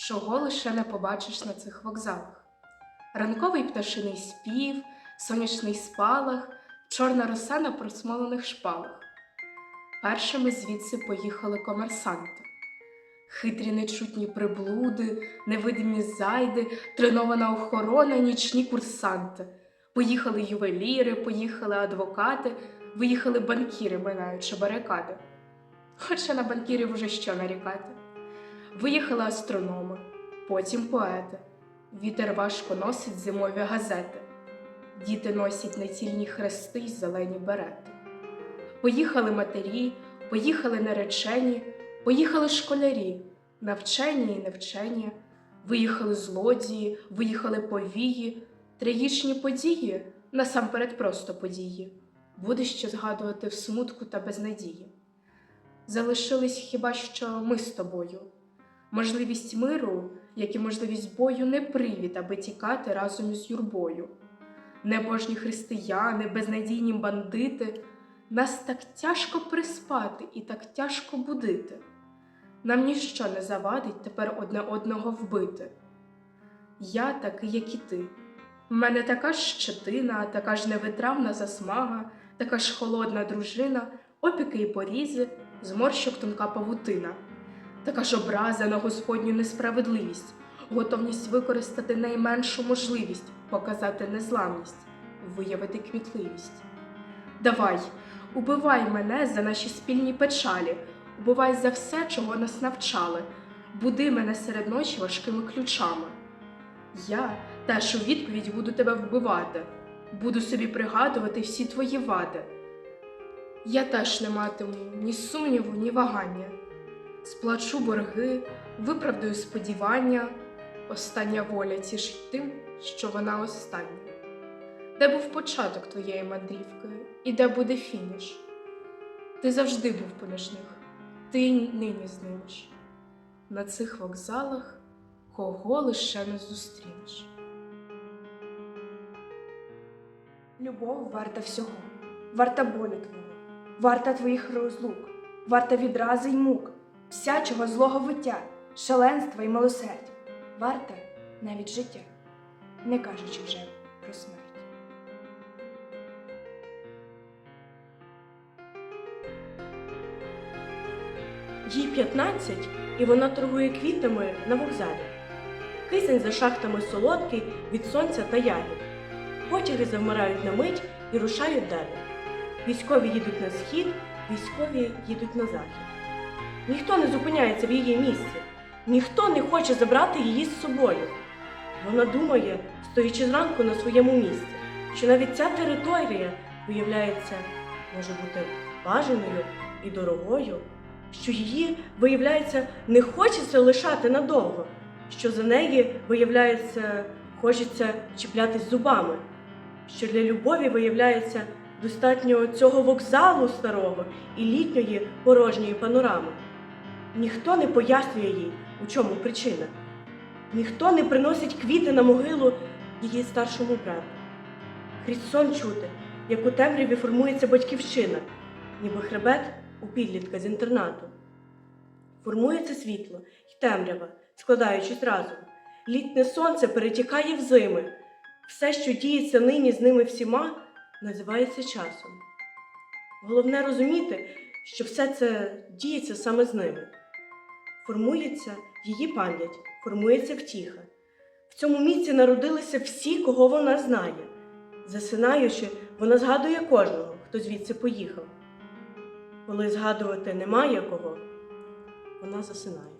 чого лише не побачиш на цих вокзалах. Ранковий пташиний спів, сонячний спалах, чорна роса на просмолених шпалах. Першими звідси поїхали комерсанти. Хитрі нечутні приблуди, невидимі зайди, тренована охорона, нічні курсанти. Поїхали ювеліри, поїхали адвокати, виїхали банкіри, минаючи барикади. Хоча на банкірів уже що нарікати. Виїхали астрономи, потім поети. Вітер важко носить зимові газети. Діти носять націльні хрести й зелені берети. Поїхали матері, поїхали наречені, поїхали школярі, навчені і невчені, виїхали злодії, виїхали повії, трагічні події, насамперед просто події. Буде що згадувати в смутку та безнадії. Залишились хіба що ми з тобою. Можливість миру, як і можливість бою, не привід, аби тікати разом із юрбою. Небожні християни, безнадійні бандити, нас так тяжко приспати і так тяжко будити. Нам ніщо не завадить тепер одне одного вбити. Я такий, як і ти. В мене така ж щетина, така ж невитравна засмага, така ж холодна дружина, опіки і порізи, зморщок тонка павутина, така ж образа на Господню несправедливість, готовність використати найменшу можливість, показати незламність, виявити кмітливість. Давай, убивай мене за наші спільні печалі, убивай за все, чого нас навчали, буди мене серед ночі важкими ключами. Я теж у відповідь буду тебе вбивати, буду собі пригадувати всі твої вади. Я теж не матиму ні сумніву, ні вагання. Сплачу борги, виправдаю сподівання, остання воля тішить тим, що вона остання. Де був початок твоєї мандрівки, і де буде фініш? Ти завжди був поміж них, ти нині знимеш. На цих вокзалах кого лише не зустрінеш. Любов варта всього, варта болю твого, варта твоїх розлук, варта відрази й мук, всячого злого виття, шаленства й милосердя, варта навіть життя, не кажучи вже про смерть. Їй 15, і вона торгує квітами на вокзалі. Кисень за шахтами солодкий від сонця та ягід. Потяги завмирають на мить і рушають далі. Військові їдуть на схід, військові їдуть на захід. Ніхто не зупиняється в її місці, ніхто не хоче забрати її з собою. Вона думає, стоячи зранку на своєму місці, що навіть ця територія, виявляється, може бути бажаною і дорогою що її, виявляється, не хочеться лишати надовго, що за неї, виявляється, хочеться чіплятись зубами, що для любові, виявляється, достатньо цього вокзалу старого і літньої порожньої панорами. Ніхто не пояснює їй, у чому причина. Ніхто не приносить квіти на могилу її старшому брату. Крізь сон чути, як у темряві формується батьківщина, ніби хребет у підлітка з інтернату. Формується світло й темрява, складаючись разом. Літнє сонце перетікає в зими. Все, що діється нині з ними всіма, називається часом. Головне розуміти, що все це діється саме з ними. Формується її пам'ять, формується втіха. В цьому місці народилися всі, кого вона знає. Засинаючи, вона згадує кожного, хто звідси поїхав. Коли згадувати немає кого, вона засинає.